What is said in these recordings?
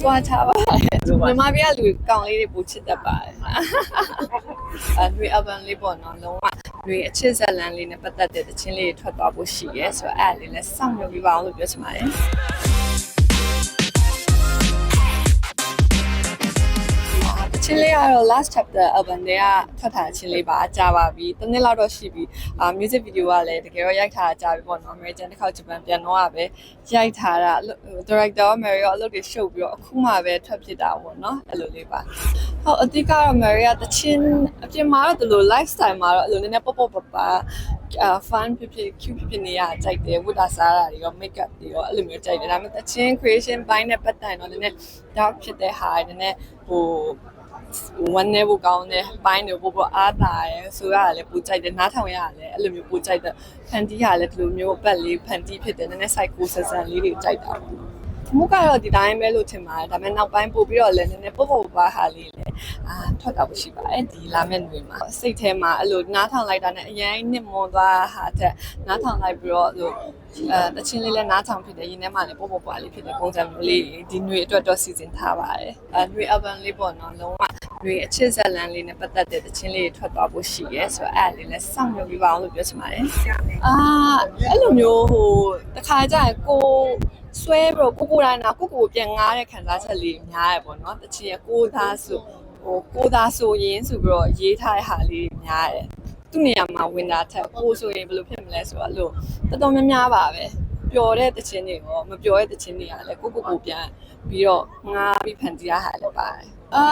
ကြွားချပါတယ်မြန်မာပြည်ကလူကောင်လေးတွေပူချစ်တတ်ပါတယ်အဲတွေ album လေးပေါ့နော်လုံးဝတွေအချစ်ဇက်လန်လေးနဲ့ပတ်သက်တဲ့တခြင်းလေးတွေထွက်သွားဖို့ရှိရဲဆိုတော့အဲ့ဒါလေးလည်းစောင့်မျှော်ပြပါအောင်လို့ပြောချင်ပါတယ် ကတော့ last chapter album တွေကထွက်ထားတဲ့ချင်းလေးပါကြာပါပြီ။တစ်နှစ်လောက်တော့ရှိပြီ။အာ music video ကလည်းတကယ်တော့ရိုက်ထားတာကြာပြီပေါ့နော်။ American တစ်ခေါက်ဂျပန်ပြန်တော့ပဲရိုက်ထားတာဟို director Mary ရောအလုပ်တွေရှုပ်ပြီးတော့အခုမှပဲထွက်ဖြစ်တာပေါ့နော်။အဲ့လိုလေးပါ။ဟုတ်အတိကတော့ Mary ကတချင်းအပြင်မှာတော့ဒီလို lifestyle မှာတော့အဲ့လိုနည်းနည်းပေါ့ပေါ့ပပအာ fun ဖြစ်ဖြစ် cute ဖြစ်ဖြစ်နေရကြိုက်တယ်ဝတ်တာစားတာတွေရော make up တွေရောအဲ့လိုမျိုးကြိုက်တယ်ဒါပေမဲ့တချင်း creation ဘိုင်းနဲ့ပတ်သက်တော့နည်းနည်း dark ဖြစ်တဲ့ဟာနည်းနည်းဟို one နဲ့ပိုကောင်းတဲ့ပိုင်းတွေပိုပိုအားတာရယ်ဆိုရတယ်ပူကြိုက်တယ်နားထောင်ရတယ်အဲ့လိုမျိုးပူကြိုက်တဲ့ဖန်တီးရလည်းဒီလိုမျိုးအပတ်လေးဖန်တီးဖြစ်တယ်နည်းနည်း psycho ဆန်ဆန်လေးတွေကြိုက်တာပေါ့မုကတော့ဒီတိုင်းပဲလို့ထင်ပါတယ်ဒါပေမဲ့နောက်ပိုင်းပို့ပြီးတော့လည်းနည်းနည်းပုတ်ပုတ်ပါဟာလေးလည်း အာထွက်တာရှိပါတယ်ဒီလာမယ့်နေ့မှာစိတ်ထဲမှာအဲ့လိုနားထောင်လိုက်တာနဲ့အရင်နှစ်မွန်သွားဟာတဲ့နားထောင်လိုက်ပြီးတော့အဲ့လိုအဲတချင်းလေးလည်းနားထောင်ဖြစ်တယ်ရင်းထဲမှာလည်းပုတ်ပုတ်ပါလေးဖြစ်တဲ့ပုံစံမျိုးလေးဒီຫນွေအတွက်တော့စီစဉ်ထားပါတယ်အဲຫນွေ album လေးပေါ့နော်လုံးဝຫນွေအချစ်ဇက်လန်လေးနဲ့ပတ်သက်တဲ့တချင်းလေးတွေထွက်သွားဖို့ရှိရဲဆိုတော့အဲ့ဒါလေးလည်းစောင့်မျှော်ပြပါအောင်လို့ပြောချင်ပါတယ်အာအဲ့လိုမျိုးဟိုတခါကျရင်ကိုဆွဲပြီးတော့ကိုကိုတိုင်းနာကိုကိုပြန်ငားတဲ့ခံစားချက်လေးများရပေါ့နော်တချင်ရကိုသားဆို ဟိုကိုသားဆိုရင်ဆိုပြီးတော့ရေးထားတဲ့ဟာလေးများတယ်သူ့နေရာမှာဝင်တာထက်ကိုဆိုရင်ဘယ်လိုဖြစ်မလဲဆိုတော့အဲ့လိုတော်တော်များများပါပဲပျော်တဲ့တခြင်းတွေရောမပျော်တဲ့တခြင်းတွေကလည်းကိုကိုကိုပြန်ပြီးတော့ငားပြီးဖန်တီးရဟာလည်းပါတယ်အာ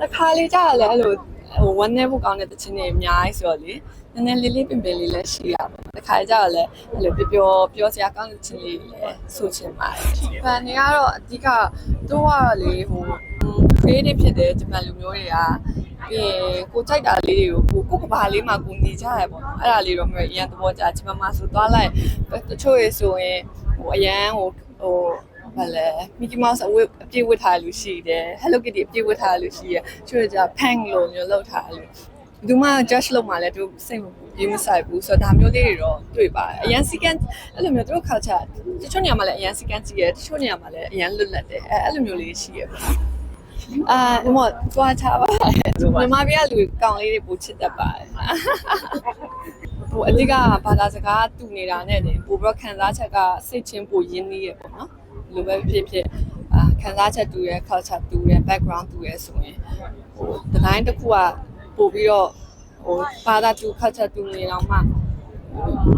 တခါလေးကြာလည်းအဲ့လို ဟိုဝမ်းနေဖို့ကောင်းတဲ့တခြင်းတွေအများကြီးဆိုတော့လေနည်းနည်းလေးလေးပင်ပင်လေးလည်းရှိရပါဘူးတခါကြာလည်းအဲ့လိုပျော်ပျော်စရာကောင်းတဲ့ခြင်းလေးတွေလည်းဆိုချင်ပါတယ်ဖန်တွေကတော့အဓိကတော့ကတော့လေဟို creative ဖြစ်တဲ့ဂျပန်လူမျိုးတွေကပြီးရင်ကိုကြိုက်တာလေးတွေကိုကိုကိုကဘာလေးမှကိုနေကြရပေါ့နော်အဲ့ဒါလေးတော့မျိုးအရင်သဘောကျဂျပန်မှာဆိုသွားလိုက်တချို့ရေဆိုရင်ဟိုအရန်ဟိုဟို ဘာလဲ Mickey Mouse အဝတ်အပြည့်ဝတ်ထားလူရှိတယ် Hello Kitty အပြည့်ဝတ်ထားလူရှိရချို့ကြ Pang လို့မျိုးလောက်ထားလူဒီမှာ judge လုပ်မှလည်းသူစိတ်မပြေမဆိုင်ဘူးဆိုတော့ဒါမျိုးလေးတွေတော့တွေ့ပါတယ်အရန်စီကန်အဲ့လိုမျိုးသူတို့ culture တချို့နေရာမှာလည်းအရန်စီကန်ကြည့်ရတချို့နေရာမှာလည်းအရန်လွတ်လပ်တယ်အဲအဲ့လိုမျိုးလေးရှိရပေါ့အာဒီမောကြွားချပါတယ်မြန်မာပြည်ကလူကောင်လေးတွေပူချစ်တတ်ပါတယ်ဟိုအဓိကဘာသာစကားတူနေတာနဲ့တင်ပို့ပြီးခံစားချက်ကစိတ်ချင်းပိုရင်းနှီးရပေါ့နော် လိုပဲဖြစ်ဖြစ်အာခံစားချက်တူရယ် culture တူရယ် background တူရယ်ဆိုရင်ဟိုဒီတိုင်းတစ်ခုကပို့ပြီးတော့ဟိုဘာသာတူ culture တူနေတော့မှ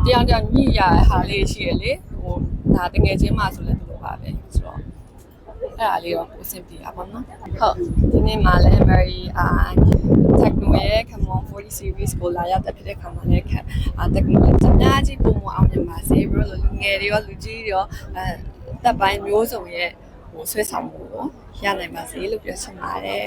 တရားတရားညှိရတဲ့ဟာလေးရှိရလေဟိုဒါတကယ်ချင်းမှဆိုလည်းဒီလိုပါပဲဆိုတော့အဲ့ဒါလေးတော့ကိုအဆင်ပြေတာပေါ့နော်ဟုတ်ဒီနေ့မှလည်း Mary အာ techno ရဲ့ Come on 40 series ကိုလာရောက်တက်ဖြစ်တဲ့ခါမှာလည်းခံအာ techno အများကြီးပုံမအောင်မြင်ပါစေဘရောလူငယ်တွေရောလူကြီးတွေရောအဲ တပ်ပိုင်းမျိုးစုံရဲ့ဟိုဆွဲဆောင်မှုကိုရနိုင်ပါစေလို့ပြောချင်ပါတယ်